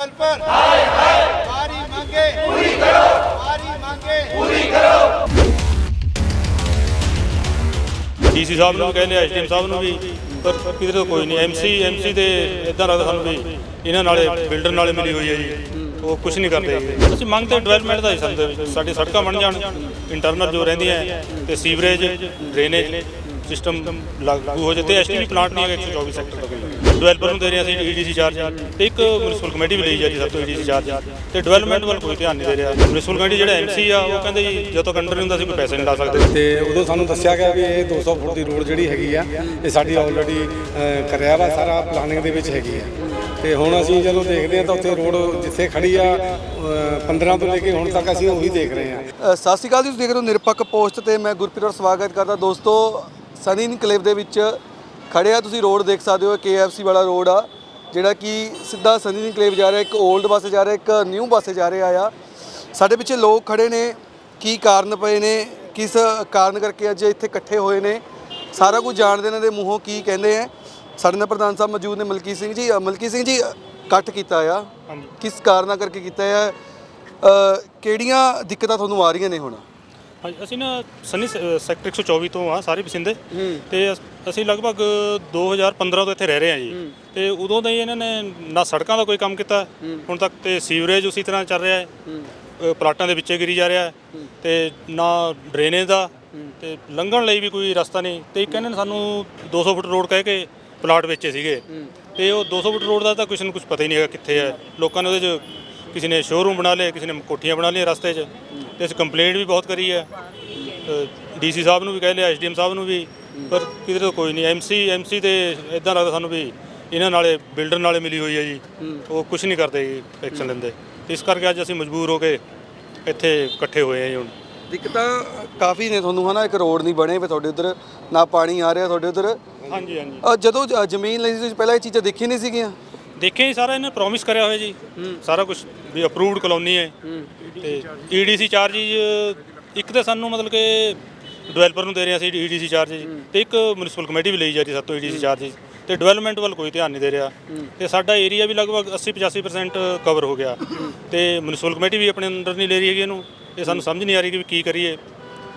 पल पर हाय हाय हमारी मांगे पूरी करो हमारी मांगे पूरी ਡੀਸੀ ਸਾਹਿਬ ਨੂੰ ਵੀ ਕਹਿੰਦੇ ਐਸਡੀਐਮ ਸਾਹਿਬ ਨੂੰ ਵੀ ਪਰ ਕਿਧਰੇ ਤੋਂ ਕੋਈ ਨਹੀਂ ਐਮਸੀ ਐਮਸੀ ਦੇ ਇਦਾਂ ਲੱਗਦਾ ਸਾਨੂੰ ਵੀ ਇਹਨਾਂ ਨਾਲੇ ਬਿਲਡਰ ਨਾਲੇ ਮਿਲੀ ਹੋਈ ਹੈ ਜੀ ਉਹ ਕੁਝ ਨਹੀਂ ਕਰਦੇ ਹੈਗੇ। ਅਸੀਂ ਮੰਗਦੇ ਡਿਵੈਲਪਮੈਂਟ ਦਾ ਹੀ ਸੰਦੇ ਵਿੱਚ ਸਾਡੀ ਸੜਕਾਂ ਬਣ ਜਾਣ ਇੰਟਰਨਲ ਜੋ ਰਹਿੰਦੀਆਂ ਤੇ ਸੀਵਰੇਜ ਡਰੇਨੇਜ ਸਿਸਟਮ ਲਾਗੂ ਹੋ ਜਾਏ ਤੇ ਐਸਟੀਵੀ ਪਲਾਂਟ ਨਹੀਂ ਹੈਗਾ 124 ਸੈਕਟਰ ਦਾ ਕੋਈ ਡਿਵੈਲਪਰ ਨੂੰ ਦੇ ਰਹੇ ਅਸੀਂ ਈਡੀਸੀ ਚਾਰਜ ਤੇ ਇੱਕ ਮਿਊਨਿਸਪਲ ਕਮੇਟੀ ਵੀ ਲਈ ਜਾ ਰਹੀ ਸਭ ਤੋਂ ਈਡੀਸੀ ਚਾਰਜ ਤੇ ਡਿਵੈਲਪਮੈਂਟ ਵੱਲ ਕੋਈ ਧਿਆਨ ਨਹੀਂ ਦੇ ਰਿਹਾ। ਮਿਊਨਿਸਪਲ ਕਮੇਟੀ ਜਿਹੜਾ ਐਮਸੀ ਆ ਉਹ ਕਹਿੰਦੇ ਜੀ ਜਦੋਂ ਤੱਕ ਅੰਡਰ ਨਹੀਂ ਹੁੰਦਾ ਅਸੀਂ ਕੋਈ ਪੈਸੇ ਨਹੀਂ ਲਾ ਸਕਦੇ। ਤੇ ਉਦੋਂ ਸਾਨੂੰ ਦੱਸਿਆ ਗਿਆ ਵੀ ਇਹ 200 ਫੁੱਟ ਦੀ ਰੋਡ ਜਿਹੜੀ ਹੈਗੀ ਆ ਇਹ ਸਾਡੀ ਆਲਰੇਡੀ ਕਰਿਆ ਵਾ ਸਾਰਾ ਪਲਾਨਿੰਗ ਦੇ ਵਿੱਚ ਹੈਗੀ ਆ। ਤੇ ਹੁਣ ਅਸੀਂ ਜਦੋਂ ਦੇਖਦੇ ਆ ਤਾਂ ਉੱਥੇ ਰੋਡ ਜਿੱਥੇ ਖੜੀ ਆ ਅ, 15 ਤੋਂ ਲੈ ਕੇ ਹੁਣ ਤੱਕ ਅਸੀਂ ਉਹੀ ਦੇਖ ਰਹੇ ਆ ਸਤਿ ਸ਼੍ਰੀ ਅਕਾਲ ਜੀ ਤੁਸੀਂ ਦੇਖ ਰਹੇ ਹੋ ਨਿਰਪੱਖ ਪੋਸਟ ਤੇ ਮੈਂ ਗੁਰਪ੍ਰੀਤ ਔਰ ਸਵਾਗਤ ਕਰਦਾ। ਦੋਸਤੋ ਸਨੀ ਇਨਕਲੇਵ ਦੇ ਵਿੱਚ ਖੜੇ ਆ ਤੁਸੀਂ ਰੋਡ ਦੇਖ ਸਕਦੇ ਹੋ KFC ਵਾਲਾ ਰੋਡ ਆ ਜਿਹੜਾ ਕਿ ਸਿੱਧਾ ਸਨੀ ਇਨਕਲੇਵ ਜਾ ਰਿਹਾ ਇੱਕ 올ਡ ਬੱਸ ਜਾ ਰਿਹਾ ਇੱਕ ਨਿਊ ਬੱਸ ਜਾ ਰਿਹਾ ਆ। ਸਾਡੇ ਪਿੱਛੇ ਲੋਕ ਖੜੇ ਨੇ ਕੀ ਕਾਰਨ ਪਏ ਨੇ ਕਿਸ ਕਾਰਨ ਕਰਕੇ ਅੱਜ ਇੱਥੇ ਇਕੱਠੇ ਹੋਏ ਨੇ ਸਾਰਾ ਕੁਝ ਜਾਣਦੇ ਨੇ ਇਹਨਾਂ ਦੇ ਮੂੰਹੋਂ ਕੀ ਕਹਿੰਦੇ ਆ। ਸਾਡੇ ਨਾਲ ਪ੍ਰਧਾਨ ਸਾਹਿਬ ਮੌਜੂਦ ਨੇ ਮਲਕੀ ਸਿੰਘ ਜੀ। ਮਲਕੀ ਸਿੰਘ ਜੀ ਕੱਟ ਕੀਤਾ ਆ। ਕਿਸ ਕਾਰਨਾਂ ਕਰਕੇ ਕੀਤਾ ਆ? ਕਿਹੜੀਆਂ ਦਿੱਕਤਾਂ ਤੁਹਾਨੂੰ ਆ ਰਹੀਆਂ ਨੇ ਹੁਣ? ਹਾਂਜੀ ਅਸੀਂ ਨਾ ਸਨੀ ਸ- ਸੈਕਟਰ 124 ਤੋਂ ਆ ਸਾਰੇ ਵਸਿੰਦੇ ਤੇ ਅਸ- ਅਸੀਂ ਲਗਭਗ 2015 ਤੋਂ ਇੱਥੇ ਰਹਿ ਰਹੇ ਹਾਂ ਜੀ। ਤੇ ਉਦੋਂ ਦਾ ਹੀ ਇਹਨਾਂ ਨੇ ਨਾ ਸੜਕਾਂ ਦਾ ਕੋਈ ਕੰਮ ਕੀਤਾ। ਹੁਣ ਤੱਕ ਤੇ ਸੀਵਰੇਜ ਉਸੇ ਤਰ੍ਹਾਂ ਚੱਲ ਰਿਹਾ ਹੈ। ਅ, ਪਲਾਟਾਂ ਦੇ ਵਿੱਚੇ ਗਿਰੀ ਜਾ ਰਿਹਾ ਹੈ। ਤੇ ਨਾ ਡਰੇਨੇਜ ਦਾ। ਤੇ ਲੰਘਣ ਲਈ ਵੀ ਕੋਈ ਰਸਤਾ ਨਹੀਂ। ਤੇ ਇੱਕ ਇਹਨਾਂ ਨੇ ਸਾਨੂੰ 200 ਫੁੱਟ ਰੋਡ ਕਹਿ ਕੇ ਪਲਾਟ ਵੇਚੇ ਸੀਗੇ। ਤੇ ਉਹ 200 ਫੁੱਟ ਰੋਡ ਦਾ ਤਾਂ ਕਿਸੇ ਨੂੰ ਕੁਝ ਪਤਾ ਹੀ ਨਹੀਂ ਹੈਗਾ ਕਿੱਥੇ ਹੈ। ਲੋਕਾਂ ਨੇ ਉਹਦੇ 'ਚ ਕਿਸੇ ਨੇ ਸ਼ੋਰੂਮ ਬਣਾ ਲਏ ਕਿਸੇ ਨੇ ਕੋਠੀਆਂ ਬਣਾ ਲਈਆਂ ਰਸਤੇ 'ਚ। ਤੇ ਅਸੀਂ ਕੰਪਲੇਂਟ ਵੀ ਬਹੁਤ ਕਰੀ ਹੈ। ਡੀਸੀ ਸਾਹਿਬ ਨੂੰ ਵੀ ਕਹਿ ਲਿਆ ਐਸਡੀਐਮ ਸਾਹਿਬ ਨੂੰ ਵੀ ਪਰ ਕਿਧਰੇ ਤੋਂ ਕੋਈ ਨਹੀਂ। ਐਮਸੀ ਐਮਸੀ ਤੇ ਇਦਾਂ ਲੱਗਦਾ ਸਾਨੂੰ ਵੀ ਇਹਨਾਂ ਨਾਲੇ ਬਿਲਡਰ ਨਾਲੇ ਮਿਲੀ ਹੋਈ ਹੈ ਜੀ। ਉਹ ਕੁਝ ਨਹੀਂ ਕਰਦੇ ਐਕਸ਼ਨ ਲੈਂਦੇ। ਇਸ ਕਰਕੇ ਅੱਜ ਅਸੀਂ ਮਜਬੂਰ ਹੋ ਕੇ ਇੱਥੇ ਇਕੱਠੇ ਹੋਏ ਹਾਂ ਜੀ ਹੁਣ। ਦਿੱਕਤਾਂ ਕਾਫੀ ਨੇ ਤੁਹਾਨੂੰ ਹਨਾ? ਇੱਕ ਰੋਡ ਨਹੀਂ ਬਣੇ ਵੇ ਤੁਹਾਡੇ ਉਧਰ ਨਾ ਪਾਣੀ ਆ ਰਿਹਾ ਤੁਹਾਡੇ ਉਧਰ। ਹਾਂਜੀ ਹਾਂਜੀ। ਜਦੋਂ ਜ- ਜ਼ਮੀਨ ਲਈ ਸੀ ਤੁਸੀਂ ਪਹਿਲਾਂ ਇਹ ਚੀਜ਼ਾਂ ਦੇਖੀ ਨਹੀਂ ਸੀਗੀਆਂ? ਦੇਖਿਆ ਹੀ ਸਾਰਾ ਇਹਨੇ ਪ੍ਰੋਮਿਸ ਕਰਿਆ ਹੋਇਆ ਜੀ। ਸਾਰਾ ਕੁਝ ਵੀ ਅਪਰੂਵਡ ਕਲੋਨੀ ਹੈ। ਤੇ ਈਡੀਸੀ ਚਾਰਜਿਸ ਇੱਕ ਤਾਂ ਸਾਨੂੰ ਮਤਲਬ ਕਿ ਡਿਵੈਲਪਰ ਨੂੰ ਦੇ ਰਹੇ ਅਸੀਂ ਈਡੀਸੀ ਚਾਰਜਿਸ ਤੇ ਇੱਕ ਮਿਊਨਿਸਪਲ ਕਮੇਟੀ ਵੀ ਲਈ ਜਾ ਰਹੀ ਸਭ ਤੋਂ ਈਡੀਸੀ ਚਾਰਜਿਸ ਤੇ ਡਿਵੈਲਪਮੈਂਟ ਵੱਲ ਕੋਈ ਧਿਆਨ ਨਹੀਂ ਦੇ ਰਿਹਾ। ਤੇ ਸਾਡਾ ਏਰੀਆ ਵੀ ਲਗਭਗ 80 85% ਕਵਰ ਹੋ ਗਿਆ। ਤੇ ਮਿਊਨਿਸਪਲ ਕਮੇਟੀ ਵੀ ਆਪਣੇ ਅੰਡਰ ਨਹੀਂ ਲੈ ਰਹੀ ਹੈਗੀ ਇਹਨੂੰ। ਇਹ ਸਾਨੂੰ ਸਮਝ ਨਹੀਂ ਆ ਰਹੀ ਕਿ ਕੀ ਕਰੀਏ।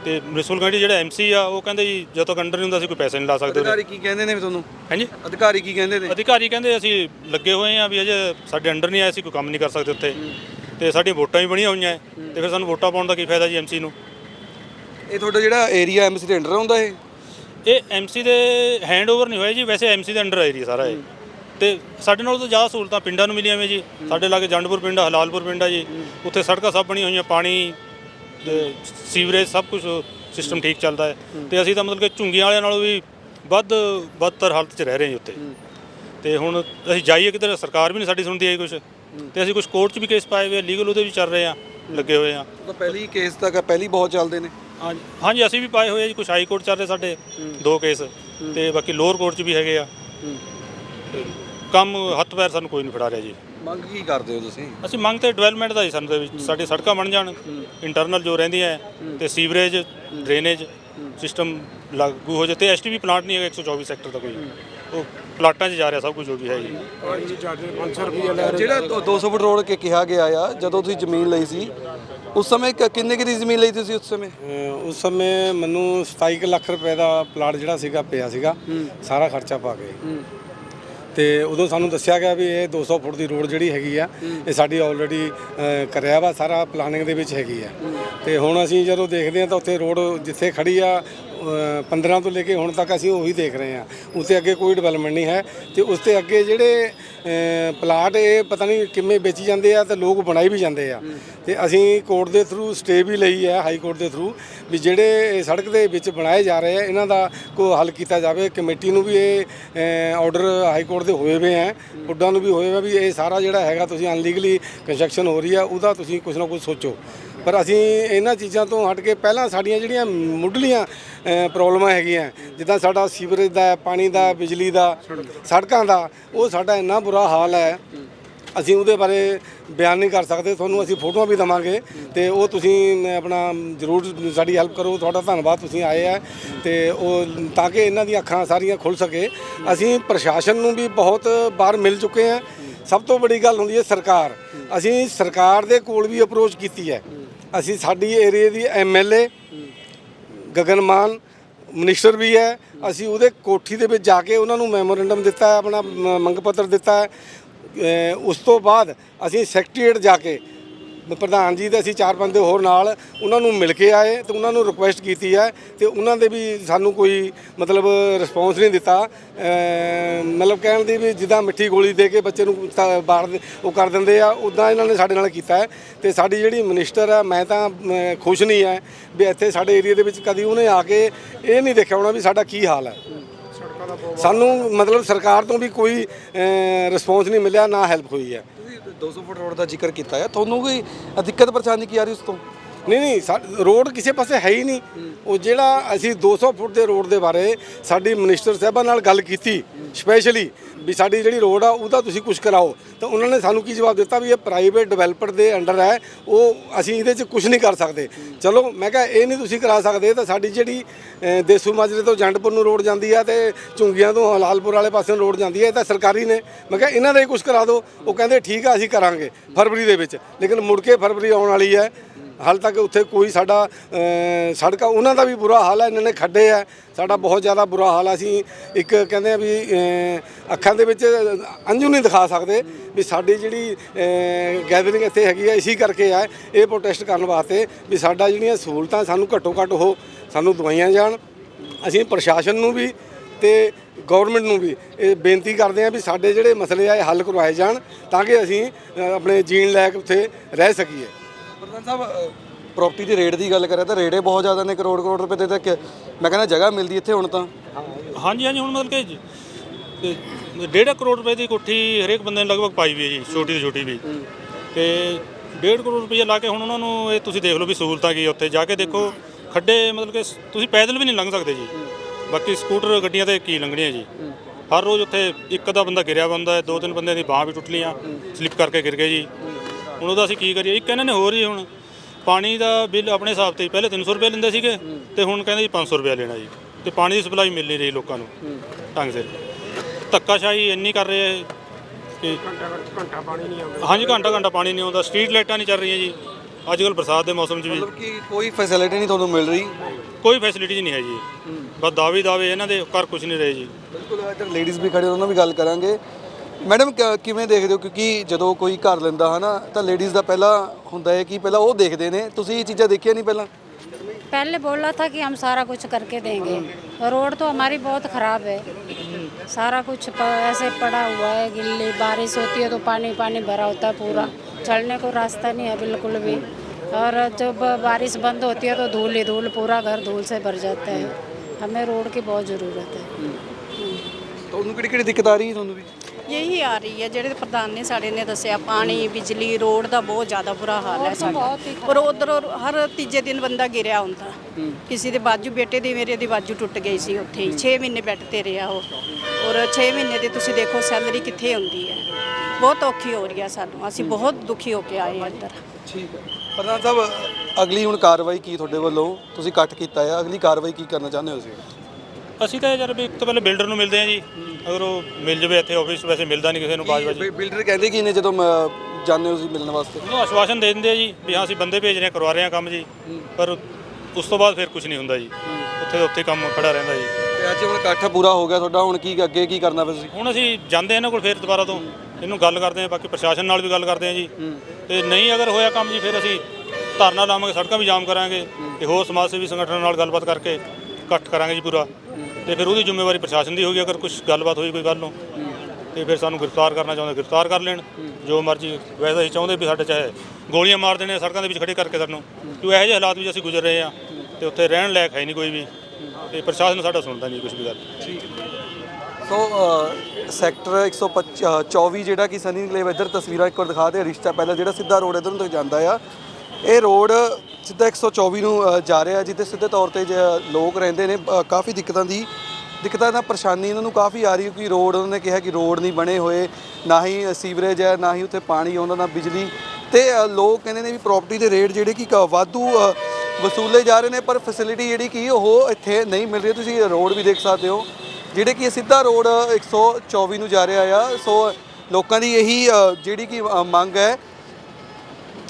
ਤੇ ਮਿਊਨਿਸਪਲ ਕਮੇਟੀ ਜਿਹੜਾ ਐਮਸੀ ਆ ਉਹ ਕਹਿੰਦੇ ਜੀ ਜਦੋਂ ਤੱਕ ਅੰਡਰ ਨਹੀਂ ਹੁੰਦਾ ਅਸੀਂ ਕੋਈ ਪੈਸੇ ਨਹੀਂ ਲਾ ਸਕਦੇ। ਅਧਿਕਾਰੀ ਕੀ ਕਹਿੰਦੇ ਨੇ ਤੁਹਾਨੂੰ? ਹਾਂਜੀ? ਅਧਿਕਾਰੀ ਕੀ ਕਹਿੰਦੇ ਨੇ? ਅਧਿਕਾਰੀ ਕਹਿੰਦੇ ਅਸੀਂ ਲੱਗੇ ਹੋਏ ਆ ਵੀ ਅਜੇ ਸਾਡੇ ਅੰਡਰ ਨਹੀਂ ਆਇਆ ਸੀ ਕੋਈ ਕੰਮ ਨਹੀਂ ਕਰ ਸਕਦੇ ਉੱਥੇ। ਤੇ ਸਾਡੀਆਂ ਵੋਟਾਂ ਵੀ ਬਣੀਆਂ ਹੋਈਆਂ ਤੇ ਫਿਰ ਸਾਨੂੰ ਵੋਟਾਂ ਪਾਉਣ ਦਾ ਕੀ ਫਾਇਦਾ ਜੀ ਐਮਸੀ ਨੂੰ? ਇਹ ਤੁਹਾਡਾ ਜਿਹੜਾ ਏਰੀਆ ਐਮਸੀ ਦੇ ਅੰਡਰ ਆਉਂਦਾ ਇਹ? ਇਹ ਐਮਸੀ ਦੇ ਹੈਂਡਓਵਰ ਨਹੀਂ ਹੋਇਆ ਜੀ ਵੈਸੇ ਐਮਸੀ ਦੇ ਅੰਡਰ ਏਰੀਆ ਸਾਰਾ ਇਹ। ਤੇ ਸਾਡੇ ਨਾਲ ਤਾਂ ਜ਼ਿਆਦਾ ਸਹੂਲਤਾਂ ਪਿੰਡਾਂ ਨੂੰ ਮਿਲੀਆਂ ਵੇ ਜੀ। ਸਾਡੇ ਲਾਗੇ ਜੰਡਪੁਰ ਪਿੰਡ ਹਲਾਲਪੁਰ ਪਿੰਡ ਆ ਜੀ। ਉੱਥੇ ਸੜਕਾਂ ਸਭ ਬਣੀਆਂ ਹੋਈਆਂ ਪਾਣੀ ਸੀਵਰੇਜ ਸਭ ਕੁਝ ਸਿਸਟਮ ਠੀਕ ਚੱਲਦਾ ਹੈ। ਤੇ ਅਸੀਂ ਤਾਂ ਮਤਲਬ ਕਿ ਝੁੰਗੀਆਂ ਵਾਲਿਆਂ ਨਾਲੋਂ ਵੀ ਵੱਧ ਬਦਤਰ ਹਾਲਤ 'ਚ ਰਹਿ ਰਹੇ ਹਾਂ ਉੱਥੇ। ਤੇ ਹੁਣ ਅਸੀਂ ਜਾਈਏ ਕਿਧਰ ਸਰਕਾਰ ਵੀ ਨਹੀਂ ਸਾਡੀ ਸੁਣਦੀ ਹੈ। ਕੁਝ ਤੇ ਅਸੀਂ ਕੁਝ ਕੋਰਟ 'ਚ ਵੀ ਕੇਸ ਪਾਏ ਹੋਏ ਲੀਗਲ ਉਹਦੇ ਵੀ ਚੱਲ ਰਹੇ ਆ ਲੱਗੇ ਹੋਏ ਆ। ਤਾਂ ਪਹਿਲੀ ਕੇਸ ਤੱਕ ਪਹਿਲੀ ਬਹੁਤ ਚੱਲਦੇ ਨੇ। ਹਾਂਜੀ ਹਾਂਜੀ ਅਸੀਂ ਵੀ ਪਾਏ ਹੋਏ ਆ ਜੀ ਕੁਝ ਹਾਈ ਕੋਰਟ ਚੱਲ ਰਹੇ ਸਾਡੇ ਦੋ ਕੇਸ ਤੇ ਬਾਕੀ ਲੋਅਰ ਕੋਰਟ 'ਚ ਵੀ ਹੈਗੇ ਆ। ਕੰਮ ਹੱਥ ਪੈਰ ਸਾਨੂੰ ਕੋਈ ਨਹੀਂ ਫੜਾ ਰਿਹਾ ਜੀ। ਮੰਗ ਕੀ ਕਰਦੇ ਹੋ ਤੁਸੀਂ? ਅਸੀਂ ਮੰਗ ਤੇ ਡਿਵੈਲਪਮੈਂਟ ਦਾ ਹੀ ਸੰਦੇ ਵਿੱਚ ਸਾਡੀ ਸੜਕਾਂ ਬਣ ਜਾਣ ਇੰਟਰਨਲ ਜੋ ਰਹਿੰਦੀਆਂ ਤੇ ਸੀਵਰੇਜ ਡਰੇਨੇਜ ਸਿਸਟਮ ਲਾਗੂ ਹੋ ਜਾਏ ਤੇ ਐਸਟੀਵੀ ਪਲਾਂਟ ਨਹੀਂ ਹੈਗਾ 124 ਸੈਕਟਰ ਦਾ ਕੋਈ। ਉਹ ਪਲਾਟਾਂ 'ਚ ਜਾ ਰਿਹਾ ਸਭ ਕੁਝ ਜੋ ਵੀ ਹੈ ਜੀ। ਜਿਹੜਾ ਦੋ- 200 ਫੁੱਟ ਰੋਡ ਕੇ ਕਿਹਾ ਗਿਆ ਆ ਜਦੋਂ ਤੁਸੀਂ ਜ਼ਮੀਨ ਲਈ ਸੀ ਉਸ ਸਮੇਂ ਕ- ਕਿੰਨੇ ਕੁ ਦੀ ਜ਼ਮੀਨ ਲਈ ਤੁਸੀਂ ਉਸ ਸਮੇਂ? ਉਸ ਸਮੇਂ ਮੈਨੂੰ 27 ਕੁ ਲੱਖ ਰੁਪਏ ਦਾ ਪਲਾਟ ਜਿਹੜਾ ਸੀਗਾ ਪਿਆ ਸੀਗਾ ਸਾਰਾ ਖਰਚਾ ਪਾ ਕੇ। ਤੇ ਉਦੋਂ ਸਾਨੂੰ ਦੱਸਿਆ ਗਿਆ ਵੀ ਇਹ 200 ਫੁੱਟ ਦੀ ਰੋਡ ਜਿਹੜੀ ਹੈਗੀ ਆ ਇਹ ਸਾਡੀ ਆਲਰੇਡੀ ਕਰਿਆ ਵਾ ਸਾਰਾ ਪਲਾਨਿੰਗ ਦੇ ਵਿੱਚ ਹੈਗੀ ਆ। ਤੇ ਹੁਣ ਅਸੀਂ ਜਦੋਂ ਦੇਖਦੇ ਆ ਤਾਂ ਉੱਥੇ ਰੋਡ ਜਿੱਥੇ ਖੜੀ ਆ ਅ, 15 ਤੋਂ ਲੈ ਕੇ ਹੁਣ ਤੱਕ ਅਸੀਂ ਉਹੀ ਦੇਖ ਰਹੇ ਆ ਉੱਤੇ ਅੱਗੇ ਕੋਈ ਡਿਵੈਲਪਮੈਂਟ ਨਹੀਂ ਹੈ ਤੇ ਉਸ ਤੇ ਅੱਗੇ ਜਿਹੜੇ ਪਲਾਟ ਇਹ ਪਤਾ ਨਹੀਂ ਕਿਵੇਂ ਵੇਚੀ ਜਾਂਦੇ ਆ ਤੇ ਲੋਕ ਬਣਾਈ ਵੀ ਜਾਂਦੇ ਆ। ਤੇ ਅਸੀਂ ਕੋਰਟ ਦੇ ਥਰੂ ਸਟੇ ਵੀ ਲਈ ਹੈ ਹਾਈ ਕੋਰਟ ਦੇ ਥਰੂ ਵੀ ਜਿਹੜੇ ਇਹ ਸੜਕ ਦੇ ਵਿੱਚ ਬਣਾਏ ਜਾ ਰਹੇ ਆ, ਇਹਨਾਂ ਦਾ ਕੋ ਹੱਲ ਕੀਤਾ ਜਾਵੇ। ਕਮੇਟੀ ਨੂੰ ਵੀ ਇਹ ਆਰਡਰ ਹਾਈ ਕੋਰਟ ਦੇ ਹੋਏ ਹੋਏ ਆ ਪੁੱਡਾਂ ਨੂੰ ਵੀ ਹੋਏ ਹੋਏ ਵੀ ਇਹ ਸਾਰਾ ਜਿਹੜਾ ਹੈਗਾ ਤੁਸੀਂ ਅਨਲੀਗਲੀ ਕੰਸਟਰਕਸ਼ਨ ਹੋ ਰਹੀ ਆ, ਉਹਦਾ ਤੁਸੀਂ ਕੁਝ ਨਾ ਕੁਝ ਸੋਚੋ। ਪਰ ਅਸੀਂ ਇਹਨਾਂ ਚੀਜ਼ਾਂ ਤੋਂ ਹਟ ਕੇ ਪਹਿਲਾਂ ਸਾਡੀਆਂ ਜਿਹੜੀਆਂ ਮੁੱਢਲੀਆਂ ਪ੍ਰੋਬਲਮਾਂ ਹੈਗੀਆਂ, ਜਿੱਦਾਂ ਸਾਡਾ ਸੀਵਰੇਜ ਦਾ, ਪਾਣੀ ਦਾ, ਬਿਜਲੀ ਦਾ, ਸੜਕਾਂ ਦਾ, ਉਹ ਸਾਡਾ ਇੰਨਾ ਬੁਰਾ ਹਾਲ ਹੈ। ਅਸੀਂ ਉਹਦੇ ਬਾਰੇ ਬਿਆਨ ਨਹੀਂ ਕਰ ਸਕਦੇ। ਤੁਹਾਨੂੰ ਅਸੀਂ ਫੋਟੋਆਂ ਵੀ ਦਵਾਂਗੇ ਤੇ ਉਹ ਤੁਸੀਂ ਅਮ, ਆਪਣਾ ਜ਼ਰੂਰ ਸਾਡੀ ਹੈਲਪ ਕਰੋ। ਤੁਹਾਡਾ ਧੰਨਵਾਦ ਤੁਸੀਂ ਆਏ ਆ ਤੇ ਉਹ ਤਾਂ ਕਿ ਇਹਨਾਂ ਦੀਆਂ ਅੱਖਾਂ ਸਾਰੀਆਂ ਖੁੱਲ ਸਕੇ। ਅਸੀਂ ਪ੍ਰਸ਼ਾਸਨ ਨੂੰ ਵੀ ਬਹੁਤ ਵਾਰ ਮਿਲ ਚੁੱਕੇ ਆ ਸਭ ਤੋਂ ਵੱਡੀ ਗੱਲ ਹੁੰਦੀ ਹੈ ਸਰਕਾਰ। ਅਸੀਂ ਸਰਕਾਰ ਦੇ ਕੋਲ ਵੀ ਅਪਰੋਚ ਕੀਤੀ ਹੈ। ਅਸੀਂ ਸਾਡੀ ਏਰੀਆ ਦੀ ਐਮਐਲਏ ਗਗਨ ਮਾਨ ਮਿਨਿਸਟਰ ਵੀ ਹੈ, ਅਸੀਂ ਉਹਦੇ ਕੋਠੀ ਦੇ ਵਿੱਚ ਜਾ ਕੇ ਉਹਨਾਂ ਨੂੰ ਮੈਮੋਰੈਂਡਮ ਦਿੱਤਾ ਆਪਣਾ ਮੰਗ ਪੱਤਰ ਦਿੱਤਾ ਉਸ ਤੋਂ ਬਾਅਦ ਅਸੀਂ ਸੈਕਟਰੀਏਟ ਜਾ ਕੇ ਪ੍ਰਧਾਨ ਜੀ ਤੇ ਅਸੀਂ ਚਾਰ ਬੰਦੇ ਹੋਰ ਨਾਲ ਉਹਨਾਂ ਨੂੰ ਮਿਲ ਕੇ ਆਏ ਤੇ ਉਹਨਾਂ ਨੂੰ ਰਿਕੁਐਸਟ ਕੀਤੀ ਹੈ ਤੇ ਉਹਨਾਂ ਦੇ ਵੀ ਸਾਨੂੰ ਕੋਈ ਮਤਲਬ ਰਿਸਪੌਂਸ ਨਹੀਂ ਦਿੱਤਾ। ਮਤਲਬ ਕਹਿਣ ਦੀ ਵੀ ਜਿੱਦਾਂ ਮਿੱਠੀ ਗੋਲੀ ਦੇ ਕੇ ਬੱਚੇ ਨੂੰ ਤਾਂ ਬਾਹਰ ਉਹ ਕਰ ਦਿੰਦੇ ਆ ਉਦਾਂ ਇਹਨਾਂ ਨੇ ਸਾਡੇ ਨਾਲ ਕੀਤਾ ਹੈ ਤੇ ਸਾਡੀ ਜਿਹੜੀ ਮਿਨਿਸਟਰ ਹੈ ਮੈਂ ਤਾਂ ਅਮ, ਖੁਸ਼ ਨਹੀਂ ਹੈ ਵੀ ਇੱਥੇ ਸਾਡੇ ਏਰੀਆ ਦੇ ਵਿੱਚ ਕਦੀ ਉਹਨੇ ਆ ਕੇ ਇਹ ਨਹੀਂ ਦੇਖਿਆ ਹੋਣਾ ਵੀ ਸਾਡਾ ਕੀ ਹਾਲ ਹੈ। ਸਾਨੂੰ ਮਤਲਬ ਸਰਕਾਰ ਤੋਂ ਵੀ ਕੋਈ ਰਿਸਪੌਂਸ ਨਹੀਂ ਮਿਲਿਆ ਨਾ ਹੈਲਪ ਹੋਈ ਹੈ। 200 ਫੁੱਟ ਰੋਡ ਦਾ ਜ਼ਿਕਰ ਕੀਤਾ ਹੈ ਤੁਹਾਨੂੰ ਕੋਈ ਦਿੱਕਤ ਪਰੇਸ਼ਾਨੀ ਕੀ ਆ ਰਹੀ ਉਸ ਤੋਂ? ਨਹੀਂ ਨਹੀਂ ਸਾ- ਰੋਡ ਕਿਸੇ ਪਾਸੇ ਹੈ ਹੀ ਨਹੀਂ। ਉਹ ਜਿਹੜਾ ਅਸੀਂ 200 ਫੁੱਟ ਦੇ ਰੋਡ ਦੇ ਬਾਰੇ ਸਾਡੀ ਮਿਨਿਸਟਰ ਸਾਹਿਬਾਂ ਨਾਲ ਗੱਲ ਕੀਤੀ ਸਪੈਸ਼ਲੀ ਵੀ ਸਾਡੀ ਜਿਹੜੀ ਰੋਡ ਆ ਉਹਦਾ ਤੁਸੀਂ ਕੁਝ ਕਰਾਓ। ਤਾਂ ਉਹਨਾਂ ਨੇ ਸਾਨੂੰ ਕੀ ਜਵਾਬ ਦਿੱਤਾ ਵੀ ਇਹ ਪ੍ਰਾਈਵੇਟ ਡਿਵੈਲਪਰ ਦੇ ਅੰਡਰ ਹੈ ਉਹ ਅਸੀਂ ਇਹਦੇ 'ਚ ਕੁਝ ਨਹੀਂ ਕਰ ਸਕਦੇ। ਚਲੋ ਮੈਂ ਕਿਹਾ ਇਹ ਨਹੀਂ ਤੁਸੀਂ ਕਰਾ ਸਕਦੇ ਤਾਂ ਸਾਡੀ ਜਿਹੜੀ ਅ, ਦੇਸੂ ਮਾਜਰੇ ਤੋਂ ਜੰਡਪੁਰ ਨੂੰ ਰੋਡ ਜਾਂਦੀ ਆ ਤੇ ਝੁੰਗੀਆਂ ਤੋਂ ਹਲਾਲਪੁਰ ਵਾਲੇ ਪਾਸੇ ਨੂੰ ਰੋਡ ਜਾਂਦੀ ਹੈ ਇਹ ਤਾਂ ਸਰਕਾਰੀ ਨੇ। ਮੈਂ ਕਿਹਾ ਇਹਨਾਂ ਦਾ ਹੀ ਕੁਝ ਕਰਾ ਦਿਓ ਉਹ ਕਹਿੰਦੇ ਠੀਕ ਆ ਅਸੀਂ ਕਰਾਂਗੇ ਫਰਵਰੀ ਦੇ ਵਿੱਚ। ਲੇਕਿਨ ਮੁੜ ਕੇ ਫਰਵਰੀ ਆਉਣ ਵਾਲੀ ਹੈ ਹਾਲ ਤੱਕ ਉੱਥੇ ਕੋਈ ਸਾਡਾ ਸੜਕਾਂ, ਉਹਨਾਂ ਦਾ ਵੀ ਬੁਰਾ ਹਾਲ ਹੈ, ਇਹਨਾਂ ਨੇ ਖੱਡੇ ਆ ਸਾਡਾ ਬਹੁਤ ਜ਼ਿਆਦਾ ਬੁਰਾ ਹਾਲ ਆ ਅਸੀਂ ਇੱਕ ਕਹਿੰਦੇ ਆ ਵੀ ਅੱਖਾਂ ਦੇ ਵਿੱਚ ਅੰਜੂ ਨਹੀਂ ਦਿਖਾ ਸਕਦੇ ਵੀ ਸਾਡੀ ਜਿਹੜੀ ਗੈਦਰਿੰਗ ਇੱਥੇ ਹੈਗੀ ਆ ਇਸੇ ਕਰਕੇ ਆ ਇਹ ਪ੍ਰੋਟੈਸਟ ਕਰਨ ਵਾਸਤੇ ਵੀ ਸਾਡਾ ਜਿਹੜੀਆਂ ਸਹੂਲਤਾਂ ਸਾਨੂੰ ਘੱਟੋ ਘੱਟ ਉਹ ਸਾਨੂੰ ਦਵਾਈਆਂ ਜਾਣ। ਅਸੀਂ ਪ੍ਰਸ਼ਾਸਨ ਨੂੰ ਵੀ ਤੇ ਗਵਰਨਮੈਂਟ ਨੂੰ ਵੀ ਇਹ ਬੇਨਤੀ ਕਰਦੇ ਆ ਵੀ ਸਾਡੇ ਜਿਹੜੇ ਮਸਲੇ ਆ, ਇਹ ਹੱਲ ਕਰਵਾਏ ਜਾਣ ਤਾਂ ਕਿ ਅਸੀਂ ਆਪਣੇ ਜੀਣ ਲਾਇਕ ਉੱਥੇ ਰਹਿ ਸਕੀਏ। ਪ੍ਰਧਾਨ ਸਾਹਿਬ ਪ੍ਰਾਪਰਟੀ ਦੇ ਰੇਟ ਦੀ ਗੱਲ ਕਰਿਆ ਤਾਂ ਰੇੜੇ ਬਹੁਤ ਜ਼ਿਆਦਾ ਨੇ ਕਰੋੜ ਕਰੋੜ ਰੁਪਏ ਦੇ ਤੱਕ। ਮੈਂ ਕਹਿੰਦਾ ਜਗ੍ਹਾ ਮਿਲਦੀ ਇੱਥੇ ਹੁਣ ਤਾਂ। ਹਾਂਜੀ ਹਾਂਜੀ ਹੁਣ ਮਤਲਬ ਕਿ ਜ- ਤੇ ਡੇਢ ਕਰੋੜ ਰੁਪਏ ਦੀ ਕੋਠੀ ਹਰੇਕ ਬੰਦੇ ਨੇ ਲਗਭਗ ਪਾਈ ਵੀ ਹੈ ਜੀ ਛੋਟੀ ਤੋਂ ਛੋਟੀ ਵੀ। ਤੇ ਡੇਢ ਕਰੋੜ ਰੁਪਏ ਲਾ ਕੇ ਹੁਣ ਉਹਨਾਂ ਨੂੰ ਇਹ ਤੁਸੀਂ ਦੇਖ ਲਓ ਵੀ ਸਹੂਲਤਾਂ ਕੀ ਉੱਥੇ। ਜਾ ਕੇ ਦੇਖੋ ਖੱਡੇ ਮਤਲਬ ਕਿ ਤੁਸੀਂ ਪੈਦਲ ਵੀ ਨਹੀਂ ਲੰਘ ਸਕਦੇ ਜੀ। ਬਾਕੀ ਸਕੂਟਰ ਗੱਡੀਆਂ ਤੇ ਕੀ ਲੰਘਣੀਆਂ ਜੀ। ਹਰ ਰੋਜ਼ ਉੱਥੇ ਇੱਕ ਅੱਧਾ ਬੰਦਾ ਗਿਰਿਆ ਬੰਦਾ ਹੈ ਦੋ ਤਿੰਨ ਬੰਦਿਆਂ ਦੀ ਬਾਹ ਵੀ ਟੁੱਟ ਲੀਆਂ ਸਲਿੱਪ ਕਰਕੇ ਗਿਰ ਗਏ ਜੀ। ਹੁਣ ਉਹਦਾ ਅਸੀਂ ਕੀ ਕਰੀਏ? ਇੱਕ ਇਹਨਾਂ ਨੇ ਹੋਰ ਜੀ ਹੁਣ ਪਾਣੀ ਦਾ ਬਿੱਲ ਆਪਣੇ ਹਿਸਾਬ ਤੇ ਪਹਿਲੇ 300 ਰੁਪਏ ਲੈਂਦੇ ਸੀਗੇ ਤੇ ਹੁਣ ਕਹਿੰਦੇ ਜੀ 500 ਰੁਪਏ ਲੈਣਾ ਜੀ ਤੇ ਪਾਣੀ ਦੀ ਸਪਲਾਈ ਮਿਲ ਨਹੀਂ ਰਹੀ ਲੋਕਾਂ ਨੂੰ ਢੰਗ ਸਿਰ। ਧੱਕਾਸ਼ਾਹੀ ਇੰਨੀ ਕਰ ਰਹੇ ਆ ਕਿ ਘੰਟਾ ਪਾਣੀ ਨਹੀਂ ਆਉਂਦਾ। ਹਾਂਜੀ ਘੰਟਾ ਘੰਟਾ ਪਾਣੀ ਨਹੀਂ ਆਉਂਦਾ। ਸਟਰੀਟ ਲਾਈਟਾਂ ਨਹੀਂ ਚੱਲ ਰਹੀਆਂ ਜੀ। ਅੱਜ ਕੱਲ ਬਰਸਾਤ ਦੇ ਮੌਸਮ 'ਚ ਵੀ। ਮਤਲਬ ਕਿ ਕੋਈ ਫੈਸਿਲਿਟੀ ਨਹੀਂ ਤੁਹਾਨੂੰ ਮਿਲ ਰਹੀ? ਕੋਈ ਫੈਸਿਲਿਟੀ ਨਹੀਂ ਹੈ ਜੀ। ਬਸ ਦਾਅਵੇ ਦਾਅਵੇ ਇਹਨਾਂ ਦੇ ਕਰ ਕੁਝ ਨਹੀਂ ਰਹੇ ਜੀ। ਬਿਲਕੁਲ ਇੱਧਰ ਲੇਡੀਜ਼ ਵੀ ਖੜੇ ਉਹਨਾਂ ਨਾਲ ਵੀ ਗੱਲ ਕਰਾਂਗੇ। ਮੈਡਮ ਕ- ਕਿਵੇਂ ਦੇਖਦੇ ਹੋ ਕਿਉਂਕਿ ਜਦੋਂ ਕੋਈ ਘਰ ਲੈਂਦਾ ਹਨਾ ਤਾਂ ਲੇਡੀਜ਼ ਦਾ ਪਹਿਲਾਂ ਹੁੰਦਾ ਹੈ ਕਿ ਪਹਿਲਾਂ ਉਹ ਦੇਖਦੇ ਨੇ ਤੁਸੀਂ ਇਹ ਚੀਜ਼ਾਂ ਦੇਖੀਆਂ ਨਹੀਂ ਪਹਿਲਾਂ पहले बोला था कि हम सारा कुछ करके देंगे रोड तो हमारी बहुत ख़राब है सारा कुछ प- ऐसे पड़ा हुआ है गिल्ली बारिश होती है तो पानी पानी भरा होता है पूरा चलने को रास्ता नहीं है बिल्कुल भी और जब बारिश बंद होती है तो धूल ही धूल पूरा घर धूल से भर जाता है हमें रोड की बहुत ज़रूरत है ਤੁਹਾਨੂੰ ਕਿਹੜੀ ਕਿਹੜੀ ਦਿੱਕਤ ਆ ਰਹੀ ਹੈ ਤੁਹਾਨੂੰ ਵੀ ਯਹੀ ਆ ਰਹੀ ਹੈ ਜਿਹੜੇ ਪ੍ਰਧਾਨ ਨੇ ਸਾਡੇ ਨੇ ਦੱਸਿਆ ਪਾਣੀ ਬਿਜਲੀ ਰੋਡ ਦਾ ਬਹੁਤ ਜ਼ਿਆਦਾ ਬੁਰਾ ਹਾਲ ਹੈ ਸਾਡਾ। ਪਰ ਉਧਰ ਹਰ ਤੀਜੇ ਦਿਨ ਬੰਦਾ ਗਿਰਿਆ ਹੁੰਦਾ। ਕਿਸੇ ਦੇ ਬਾਜੂ ਬੇਟੇ ਦੀ ਮੇਰੇ ਦੀ ਬਾਜੂ ਟੁੱਟ ਗਈ ਸੀ ਉੱਥੇ ਹੀ। 6 ਮਹੀਨੇ ਬੈੱਡ ਤੇ ਰਿਹਾ ਉਹ। ਔਰ 6 ਮਹੀਨੇ ਦੀ ਤੁਸੀਂ ਦੇਖੋ ਸੈਲਰੀ ਕਿੱਥੇ ਹੁੰਦੀ ਹੈ। ਬਹੁਤ ਔਖੀ ਹੋ ਰਹੀ ਹੈ ਸਾਨੂੰ। ਅਸੀਂ ਬਹੁਤ ਦੁਖੀ ਹੋ ਕੇ ਆਏ ਹਾਂ ਇੱਧਰ। ਠੀਕ ਹੈ। ਪ੍ਰਧਾਨ ਸਾਹਿਬ ਅਗਲੀ ਹੁਣ ਕਾਰਵਾਈ ਕੀ ਤੁਹਾਡੇ ਵੱਲੋਂ? ਤੁਸੀਂ ਕੱਟ ਕੀਤਾ ਹੈ ਅਗਲੀ ਕਾਰਵਾਈ ਕੀ ਕਰਨਾ ਚਾਹੁੰਦੇ ਹੋ ਤੁਸੀਂ? ਅਸੀਂ ਤਾਂ ਯਾਰ ਵੀ ਇੱਕ ਤੋਂ ਪਹਿਲੇ ਬਿਲਡਰ ਨੂੰ ਮਿਲਦੇ ਆ ਜੀ। ਅਗਰ ਉਹ ਮਿਲ ਜਵੇ ਇੱਥੇ ਆਫਿਸ ਵੈਸੇ ਮਿਲਦਾ ਨਹੀਂ ਕਿਸੇ ਨੂੰ ਬਾਜ ਬਾਜੀ। ਬਿਲਡਰ ਕਹਿੰਦੇ ਕੀ ਨੇ ਜਦੋਂ ਜਾਂਦੇ ਹੋ ਤੁਸੀਂ ਮਿਲਣ ਵਾਸਤੇ? ਉਹਨੂੰ ਆਸ਼ਵਾਸਨ ਦੇ ਦਿੰਦੇ ਆ ਜੀ ਵੀ ਹਾਂ ਅਸੀਂ ਬੰਦੇ ਭੇਜ ਰਹੇ ਹਾਂ ਕਰਵਾ ਰਹੇ ਹਾਂ ਕੰਮ ਜੀ। ਪਰ ਉਸ ਤੋਂ ਬਾਅਦ ਫਿਰ ਕੁਝ ਨਹੀਂ ਹੁੰਦਾ ਜੀ। ਉੱਥੇ ਉੱਥੇ ਕੰਮ ਖੜਾ ਰਹਿੰਦਾ ਜੀ। ਤੇ ਅੱਜ ਹੁਣ ਇਕੱਠ ਪੂਰਾ ਹੋ ਗਿਆ ਤੁਹਾਡਾ ਹੁਣ ਕੀ ਅੱਗੇ ਕੀ ਕਰਨਾ ਫਿਰ ਤੁਸੀਂ? ਹੁਣ ਅਸੀਂ ਜਾਂਦੇ ਹਾਂ ਇਹਨਾਂ ਕੋਲ ਫਿਰ ਦੁਬਾਰਾ ਤੋਂ। ਇਹਨੂੰ ਗੱਲ ਕਰਦੇ ਹਾਂ ਬਾਕੀ ਪ੍ਰਸ਼ਾਸਨ ਨਾਲ ਵੀ ਗੱਲ ਕਰਦੇ ਹਾਂ ਜੀ। ਤੇ ਨਹੀਂ ਅਗਰ ਹੋਇਆ ਕੰਮ ਜੀ ਫਿਰ ਅਸੀਂ ਧਰਨਾ ਲਾਵਾਂਗੇ ਸੜਕਾਂ ਵੀ ਜਾਮ ਕਰਾਂਗੇ। ਤੇ ਹੋਰ ਸਮਾਜ ਸੇਵੀ ਸੰਗਠਨਾਂ ਨਾਲ ਗੱਲਬਾਤ ਕਰਕੇ ਇਕੱਠ ਕਰਾਂਗੇ ਜੀ ਪੂਰਾ। ਤੇ ਫਿਰ ਉਹਦੀ ਜ਼ਿੰਮੇਵਾਰੀ ਪ੍ਰਸ਼ਾਸਨ ਦੀ ਹੋਗੀ ਅਗਰ ਕੁਝ ਗੱਲਬਾਤ ਹੋਈ ਕੋਈ ਗੱਲ ਨੂੰ ਤੇ ਫਿਰ ਸਾਨੂੰ ਗ੍ਰਿਫਤਾਰ ਕਰਨਾ ਚਾਹੁੰਦੇ ਗ੍ਰਿਫਤਾਰ ਕਰ ਲੈਣ ਜੋ ਮਰਜ਼ੀ ਵੈਸੇ ਅਸੀਂ ਚਾਹੁੰਦੇ ਵੀ ਸਾਡੇ ਚਾਹੇ ਗੋਲੀਆਂ ਮਾਰ ਦੇਣੇ ਸੜਕਾਂ ਦੇ ਵਿੱਚ ਖੜੇ ਕਰਕੇ ਸਾਨੂੰ ਕਿਉਂ ਇਹੋ ਜਿਹੇ ਹਾਲਾਤ ਵਿੱਚ ਅਸੀਂ ਗੁਜ਼ਰ ਰਹੇ ਹਾਂ ਤੇ ਉੱਥੇ ਰਹਿਣ ਲਾਇਕ ਹੈ ਨਹੀਂ ਕੋਈ ਵੀ ਤੇ ਪ੍ਰਸ਼ਾਸਨ ਸਾਡਾ ਸੁਣਦਾ ਨਹੀਂ ਕੁਝ ਵੀ ਗੱਲ। ਸੋ ਅ, ਸੈਕਟਰ 124 ਜਿਹੜਾ ਕਿ ਸਨੀ ਇਨਕਲੇਵ ਇੱਧਰ ਤਸਵੀਰਾਂ ਇੱਕ ਵਾਰ ਦਿਖਾ ਦੇ ਰਿਸ਼ਤਾ ਪਹਿਲਾਂ ਜਿਹੜਾ ਸਿੱਧਾ ਰੋਡ ਇੱਧਰ ਨੂੰ ਤੱਕ ਜਾਂਦਾ ਆ ਇਹ ਰੋਡ ਸਿੱਧਾ 124 ਨੂੰ ਜਾ ਰਿਹਾ ਜਿੱਥੇ ਸਿੱਧੇ ਤੌਰ ਤੇ ਜ- ਲੋਕ ਰਹਿੰਦੇ ਨੇ। ਕਾਫੀ ਦਿੱਕਤਾਂ ਦੀ, ਦਿੱਕਤਾਂ ਦਾ ਪਰੇਸ਼ਾਨੀ ਇਹਨਾਂ ਨੂੰ ਕਾਫੀ ਆ ਰਹੀ ਹੈ ਰੋਡ ਉਹਨਾਂ ਨੇ ਕਿਹਾ ਕਿ ਰੋਡ ਨਹੀਂ ਬਣੇ ਹੋਏ, ਨਾ ਹੀ ਸੀਵਰੇਜ ਹੈ, ਨਾ ਹੀ ਉੱਥੇ ਪਾਣੀ ਆਉਂਦਾ ਨਾ ਬਿਜਲੀ। ਤੇ ਲੋਕ ਕਹਿੰਦੇ ਨੇ ਵੀ ਪ੍ਰਾਪਰਟੀ ਦੇ ਰੇਟ ਜਿਹੜੇ ਕਿ ਕ- ਵਾਧੂ ਵਸੂਲੇ ਜਾ ਰਹੇ ਨੇ, ਪਰ ਫੈਸਿਲਿਟੀ ਜਿਹੜੀ ਕੀ ਉਹ ਇੱਥੇ ਨਹੀਂ ਮਿਲ ਰਹੀ। ਤੁਸੀਂ ਰੋਡ ਵੀ ਦੇਖ ਸਕਦੇ ਹੋ, ਜਿਹੜੇ ਕਿ ਸਿੱਧਾ ਰੋਡ 124 ਨੂੰ ਜਾ ਰਿਹਾ ਆ। ਸੋ ਲੋਕਾਂ ਦੀ ਇਹੀ ਜਿਹੜੀ ਕਿ ਮੰਗ ਹੈ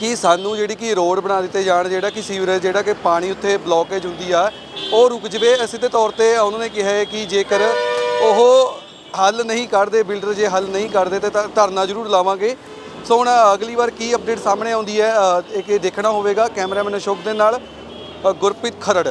ਕਿ ਸਾਨੂੰ ਜਿਹੜੀ ਕਿ ਰੋਡ ਬਣਾ ਦਿੱਤੇ ਜਾਣ, ਜਿਹੜਾ ਕਿ ਸੀਵਰੇਜ, ਜਿਹੜਾ ਕਿ ਪਾਣੀ ਉੱਥੇ ਬਲੌਕੇਜ ਹੁੰਦੀ ਆ, ਉਹ ਰੁਕ ਜਵੇ। ਸਿੱਧੇ ਤੌਰ ਤੇ ਉਹਨਾਂ ਨੇ ਕਿਹਾ ਹੈ ਕਿ ਜੇਕਰ ਉਹ ਹੱਲ ਨਹੀਂ ਕੱਢਦੇ, ਬਿਲਡਰ ਜੇ ਹੱਲ ਨਹੀਂ ਕਰਦੇ ਤੇ ਧਰਨਾ ਜ਼ਰੂਰ ਲਾਵਾਂਗੇ। ਸੋ ਹੁਣ ਅਗਲੀ ਵਾਰ ਕੀ ਅਪਡੇਟ ਸਾਹਮਣੇ ਆਉਂਦੀ ਹੈ ਇਹ ਕਿ ਦੇਖਣਾ ਹੋਵੇਗਾ। ਕੈਮਰਾਮੈਨ ਅਸ਼ੋਕ ਦੇ ਨਾਲ ਗੁਰਪ੍ਰੀਤ ਖਰੜ।